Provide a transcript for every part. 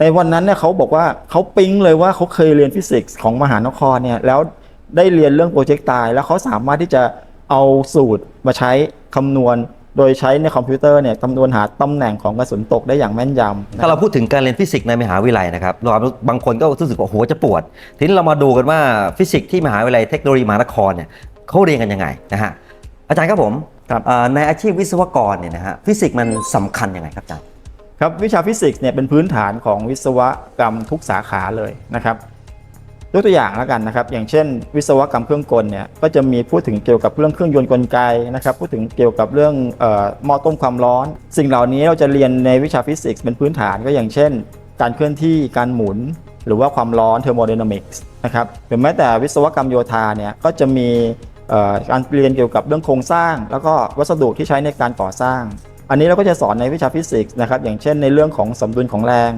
ในวันนั้นเนี่ยเขาบอกว่าเขาปิ๊งเลยว่าเขาเคยเรียนฟิสิกส์ของมหานครเนี่ยแล้วได้เรียนเรื่องโปรเจกต์ตาย แล้วเขาสามารถที่จะเอาสูตรมาใช้คำนวณ โดยใช้ในคอมพิวเตอร์เนี่ยคำนวณหาตำแหน่งของกระสุนตกได้อย่างแม่นยำนะถ้าเราพูดถึงการเรียนฟิสิกส์ในมหาวิทยาลัยนะครับเราบางคนก็รู้สึกว่าโอ้โหจะปวด ทีนี้เรามาดูกันว่าฟิสิกส์ที่มหาวิทยาลัยเทคโนโลยีมหานครเนี่ยเขาเรียนกันยังไงนะฮะอาจารย์ครับผมครับเอ่อในอาชีพวิศวกรเนี่ยนะฮะฟิสิกส์มันสำคัญยังไงครับอาจารย์ ครับวิชาฟิสิกส์เนี่ยเป็นพื้นฐานของวิศวกรรมทุกสาขาเลยนะครับยกตัวอย่างแล้วกันนะครับอย่างเช่น วิศวกรรมเครื่องกลเนี่ยก็จะมีพูดถึงเกี่ยวกับเรื่องเครื่องยนต์กลไกนะครับพูดถึงเกี่ยวกับเรื่องหม้อต้มความร้อน สิ่งเหล่านี้เราจะเรียนในวิชาฟิสิกส์เป็นพื้นฐานก็อย่างเช่น การเคลื่อนที่การหมุน หรือว่าความร้อนเทอร์โมไดนามิกส์นะครับหรือแม้แต่วิศวกรรมโยธาเนี่ยก็จะมีการเรียนเกี่ยวกับเรื่องโครงสร้าง แล้วก็วัสดุที่ใช้ในการก่อสร้าง อันนี้เราก็จะสอนในวิชาฟิสิกส์นะครับอย่างเช่นในเรื่องของสมดุลของแรง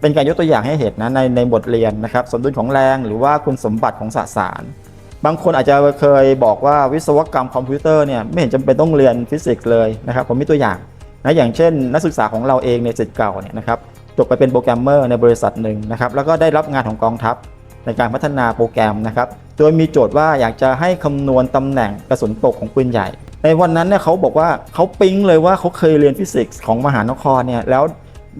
เป็นการยกตัวอย่างให้เห็นนะในในบทเรียนนะครับสมดุลของแรงหรือว่าคุณสมบัติของสสาร บางคนอาจจะเคยบอกว่าวิศวกรรมคอมพิวเตอร์เนี่ยไม่เห็นจำเป็นต้องเรียนฟิสิกส์เลยนะครับผมมีตัวอย่างนะอย่างเช่น นักศึกษาของเราเองในสิทธิ์เก่าเนี่ยนะครับจบไปเป็นโปรแกรมเมอร์ในบริษัทหนึ่งนะครับแล้วก็ได้รับงานของกองทัพในการพัฒนาโปรแกรมนะครับ โดยมีโจทย์ว่าอยากจะให้คำนวณตำแหน่งกระสุนตกของปืนใหญ่ ในวันนั้นเนี่ยเขาบอกว่าเขาปิ๊งเลยว่าเขาเคยเรียนฟิสิกส์ของมหานครเนี่ยแล้ว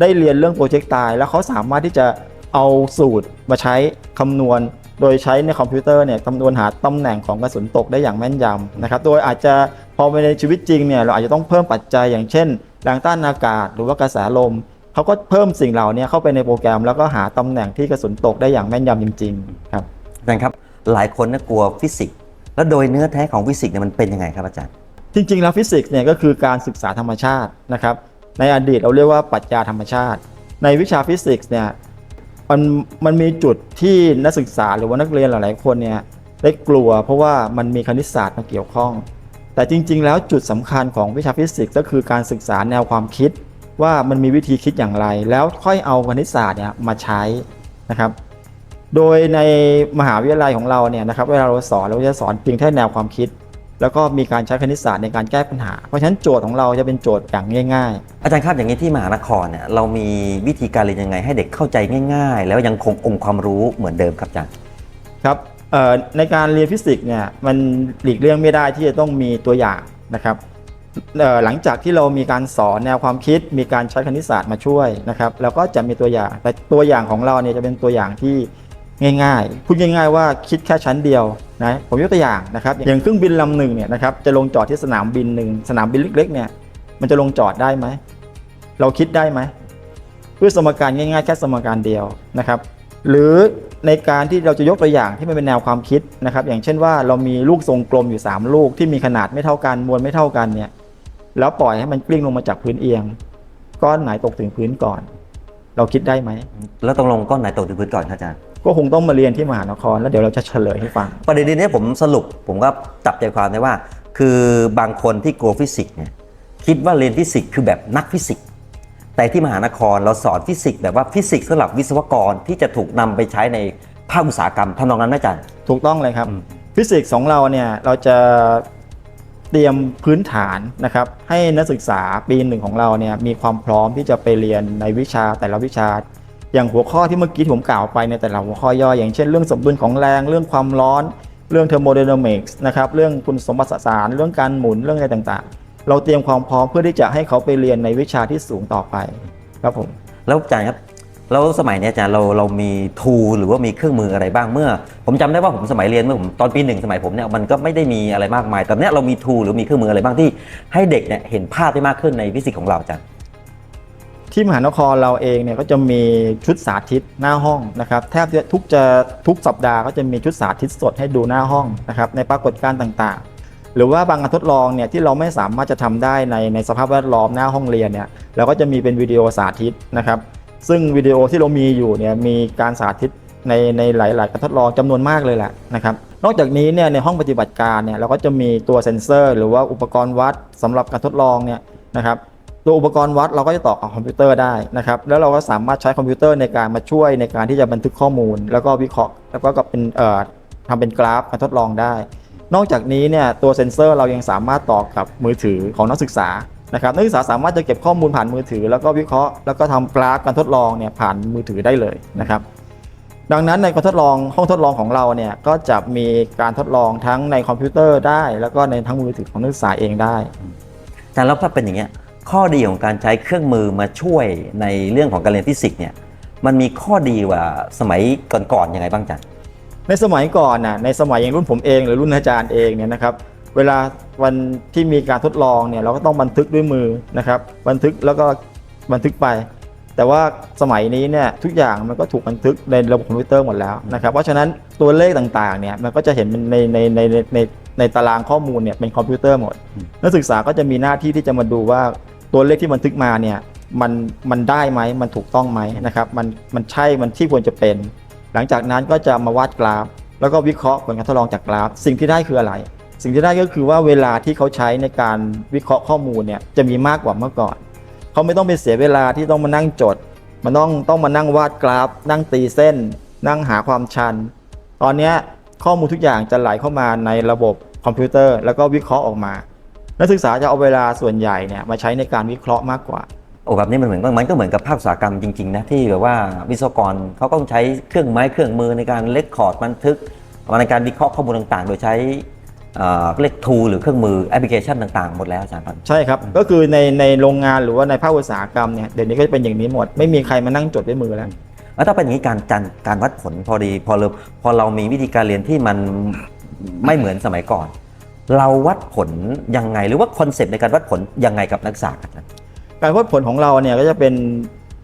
ได้เรียนเรื่องโปรเจกต์ตายแล้วเขาสามารถที่จะเอาสูตรมาใช้คำนวณ โดยใช้ในคอมพิวเตอร์เนี่ยคำนวณหาตำแหน่งของกระสุนตกได้อย่างแม่นยำนะครับโดยอาจจะพอไปในชีวิตจริงเนี่ยเราอาจจะต้องเพิ่มปัจจัยอย่างเช่นแรงต้านอากาศ หรือว่ากระแสลมเขาก็เพิ่มสิ่งเหล่านี้เข้าไปในโปรแกรม แล้วก็หาตำแหน่งที่กระสุนตกได้อย่างแม่นยำจริงๆครับอาจารย์ครับหลายคนน่ากลัวฟิสิกส์แล้วโดยเนื้อแท้ของฟิสิกส์เนี่ยมันเป็นยังไงครับอาจารย์ จริงๆแล้วฟิสิกส์เนี่ยก็คือการศึกษาธรรมชาตินะครับ ในอดีตเราเรียกว่าปรัชญาธรรมชาติ ในวิชาฟิสิกส์เนี่ยมันมันมีจุดที่นักศึกษาหรือว่านักเรียนหลายๆคนเนี่ยได้กลัว เพราะว่ามันมีคณิตศาสตร์มาเกี่ยวข้อง แต่จริง ๆ แล้วจุดสำคัญของวิชาฟิสิกส์ก็คือการศึกษาแนวความคิด ว่ามันมีวิธีคิดอย่างไร แล้วค่อยเอาคณิตศาสตร์เนี่ยมาใช้นะครับโดยในมหาวิทยาลัยของเราเนี่ยนะครับเวลาเราสอนเราจะสอนเพียงแค่แนวความคิด แล้วก็มีการใช้คณิตศาสตร์ในการแก้ปัญหา เพราะฉะนั้นโจทย์ของเราจะเป็นโจทย์อย่างง่ายอาจารย์ครับอย่างนี้ที่มหานครเนี่ยเรามีวิธีการเรียนยังไงให้เด็กเข้าใจง่าย ๆ แล้วยังคงองค์ความรู้เหมือนเดิมครับอาจารย์ๆครับเอ่อในการเรียนฟิสิกส์เนี่ยมันหลีกเลี่ยงไม่ได้ที่จะต้องมีตัวอย่างนะครับเอ่อหลังจากที่เรามีการสอนแนวความคิด มีการใช้คณิตศาสตร์มาช่วยนะครับแล้วก็จะมีตัวอย่างแต่ตัวอย่างของเราเนี่ยจะเป็นตัวอย่างที่ ง่ายๆ พูดง่าย ๆ ว่าคิดแค่ชั้นเดียวนะผมยกตัวอย่างนะครับอย่างเครื่องบินลำหนึ่งเนี่ยนะครับจะลงจอดที่สนามบินหนึ่งสนามบินเล็กๆเนี่ยมันจะลงจอดได้ไหมเราคิดได้ไหมด้วยสมการง่ายๆแค่สมการเดียวนะครับ หรือในการที่เราจะยกตัวอย่างที่มันเป็นแนวความคิดนะครับ อย่างเช่นว่าเรามีลูกทรงกลมอยู่ 3 ลูกที่มีขนาดไม่เท่ากันมวลไม่เท่ากันเนี่ยแล้วปล่อยให้มันกลิ้งลงมาจากพื้นเอียง ก้อนไหนตกถึงพื้นก่อน เราคิดได้ไหมแล้วตรงลงก้อนไหนตกถึงพื้นก่อนครับอาจารย์ ก็คงต้องมาเรียนที่มหานคร แล้วเดี๋ยวเราจะเฉลยให้ฟัง ประเด็นนี้ผมสรุปผมก็จับใจความได้ว่า คือบางคนที่กลัวฟิสิกส์เนี่ยคิดว่าเรียนฟิสิกส์คือแบบนักฟิสิกส์แต่ที่มหานครเราสอนฟิสิกส์แบบว่าฟิสิกส์สำหรับวิศวกรที่จะถูกนำไปใช้ในภาคอุตสาหกรรมทำนองนั้นไหมอาจารย์ถูกต้องเลยครับอืมฟิสิกส์ของเราเนี่ยเราจะเตรียมพื้นฐานนะครับให้นักศึกษาปีหนึ่งของเราเนี่ยมีความพร้อมที่จะไปเรียนในวิชาแต่ละวิชา อย่างหัวข้อที่เมื่อกี้ผมกล่าวไปในแต่ละหัวข้อย่อยอย่างเช่นเรื่องสมดุลของแรง เรื่องความร้อน เรื่องเทอร์โมไดนามิกส์นะครับ เรื่องคุณสมบัติสสาร เรื่องการหมุน เรื่องอะไรต่างๆ เราเตรียมความพร้อมเพื่อที่จะให้เขาไปเรียนในวิชาที่สูงต่อไปครับผม แล้วอาจารย์ครับ แล้วสมัยนี้อาจารย์เราเรามีทูหรือว่ามีเครื่องมืออะไรบ้างเมื่อ ผมจำได้ว่าผมสมัยเรียนเมื่อผมตอนปีหนึ่งสมัยผมเนี่ยมันก็ไม่ได้มีอะไรมากมาย แต่เนี้ยเรามีทูหรือมีเครื่องมืออะไรบ้างที่ให้เด็กเนี่ยเห็นภาพได้มากขึ้นในฟิสิกส์ของเราอาจารย์ ที่มหานครเราเองเนี่ยก็จะมีชุดสาธิตหน้าห้องนะครับแทบจะทุกจะทุกสัปดาห์ก็จะมีชุดสาธิตสดให้ดูหน้าห้องนะครับในปรากฏการณ์ต่างๆ หรือว่าบางการทดลองเนี่ยที่เราไม่สามารถจะทำได้ในในสภาพแวดล้อมหน้าห้องเรียนเนี่ยเราก็จะมีเป็นวิดีโอสาธิตนะครับซึ่งวิดีโอที่เรามีอยู่เนี่ยมีการสาธิตในในหลาย ๆ การทดลองจำนวนมากเลยแหละนะครับนอกจากนี้เนี่ยในห้องปฏิบัติการเนี่ยเราก็จะมีตัวเซ็นเซอร์ หรือว่าอุปกรณ์วัดสำหรับการทดลองเนี่ยนะครับ ตัวอุปกรณ์วัดเราก็จะต่อกับคอมพิวเตอร์ได้นะครับ แล้วเราก็สามารถใช้คอมพิวเตอร์ในการมาช่วยในการที่จะบันทึกข้อมูล แล้วก็วิเคราะห์ แล้วก็กเป็นเอ่อทำเป็นกราฟการทดลองได้ นอกจากนี้เนี่ยตัวเซ็นเซอร์เรายังสามารถต่อกับมือถือของนักศึกษานะครับนักศึกษาสามารถจะเก็บข้อมูลผ่านมือถือ แล้วก็วิเคราะห์แล้วก็ทำกราฟการทดลองเนี่ยผ่านมือถือได้เลยนะครับดังนั้นในการทดลองห้องทดลองของเราเนี่ยก็จะมีการทดลองทั้งในคอมพิวเตอร์ได้ แล้วก็ในทั้งมือถือของนักศึกษาเองได้อาจารย์แล้วถ้าเป็นอย่างเงี้ย ข้อดีของการใช้เครื่องมือมาช่วยในเรื่องของการเรียนฟิสิกส์เนี่ยมันมีข้อดีกว่าสมัยก่อนๆยังไงบ้างอาจารย์ในสมัยก่อนน่ะในสมัยอย่างรุ่นผมเองหรือรุ่นอาจารย์เองเนี่ยนะครับเวลาวันที่มีการทดลองเนี่ยเราก็ต้องบันทึกด้วยมือนะครับบันทึกแล้วก็บันทึกไป แต่ว่าสมัยนี้เนี่ยทุกอย่างมันก็ถูกบันทึกในระบบคอมพิวเตอร์หมดแล้วนะครับเพราะฉะนั้นตัวเลขต่างๆเนี่ยมันก็จะเห็นในในในในในในตารางข้อมูลเนี่ยเป็นคอมพิวเตอร์หมด นักศึกษาก็จะมีหน้าที่ที่จะมาดูว่า ตัวเลขที่บันทึกมาเนี่ยมันมันได้ไหมมันถูกต้องไหมนะครับมันมันใช่มันที่ควรจะเป็น หลังจากนั้นก็จะมาวาดกราฟ แล้วก็วิเคราะห์ผลการทดลองจากกราฟ สิ่งที่ได้คืออะไร สิ่งที่ได้ก็คือว่าเวลาที่เขาใช้ในการวิเคราะห์ข้อมูลเนี่ยจะมีมากกว่าเมื่อก่อน เขาไม่ต้องไปเสียเวลาที่ต้องมานั่งจดมันต้องต้องมานั่งวาดกราฟ นั่งตีเส้น นั่งหาความชัน ตอนนี้ข้อมูลทุกอย่างจะไหลเข้ามาในระบบคอมพิวเตอร์ แล้วก็วิเคราะห์ออกมา นักศึกษาจะเอาเวลาส่วนใหญ่เนี่ยมาใช้ในการวิเคราะห์มากกว่าโอ้แบบนี้มันเหมือนมันก็เหมือนกับภาคอุตสาหกรรมจริงๆนะที่แบบว่าวิศวกรเขาก็ต้องใช้เครื่องไม้เครื่องมือในการเลคคอร์ดบันทึกในการวิเคราะห์ข้อมูลต่างๆ โดยใช้เอ่อเรียกทูหรือเครื่องมือแอปพลิเคชันต่างๆ หมดแล้วอาจารย์ครับใช่ครับ ก็คือในในโรงงานหรือว่าในภาคอุตสาหกรรมเนี่ยเดี๋ยวนี้ก็จะเป็นอย่างนี้หมด ไม่มีใครมานั่งจดด้วยมือแล้วแล้วถ้าเป็นอย่างนี้การการการวัดผลพอดีพอเราพอเรามีวิธีการเรียนที่มันไม่เหมือนสมัยก่อน เราวัดผลยังไงหรือว่าคอนเซปต์ในการวัดผลยังไงกับนักศึกษาครับการวัดผลของเราเนี่ยก็จะเป็น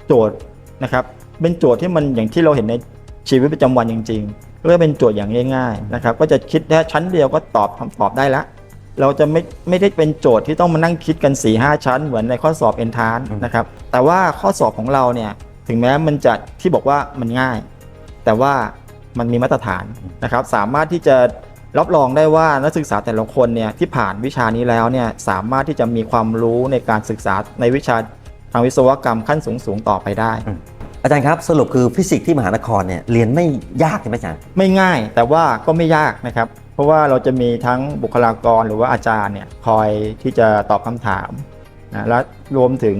โจทย์นะครับเป็นโจทย์ที่มันอย่างที่เราเห็นในชีวิตประจำวันจริงๆก็จะเป็นโจทย์อย่างง่ายๆนะครับก็จะคิดแค่ชั้นเดียวก็ตอบคำตอบได้ละ เราจะไม่ไม่ได้เป็นโจทย์ที่ต้องมานั่งคิดกัน4ีหชั้น เหมือนในข้อสอบเอนทานนะครับแต่ว่าข้อสอบของเราเนี่ยถึงแม้มันจะที่บอกว่ามันง่าย แต่ว่ามันมีมาตรฐานนะครับสามารถที่จะ รับรองได้ว่านักศึกษาแต่ละคนเนี่ยที่ผ่านวิชานี้แล้วเนี่ยสามารถที่จะมีความรู้ในการศึกษาในวิชาทางวิศวกรรมขั้นสูงๆต่อไปได้ อาจารย์ครับสรุปคือฟิสิกส์ที่มหานครเนี่ยเรียนไม่ยากใช่ไหมอาจารย์ไม่ง่ายแต่ว่าก็ไม่ยากนะครับเพราะว่าเราจะมีทั้งบุคลากรหรือว่าอาจารย์เนี่ยคอยที่จะตอบคำถามนะและรวมถึง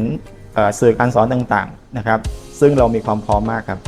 เอ่อสื่อการสอนต่างๆนะครับ ซึ่งเรามีความพร้อมมากครับ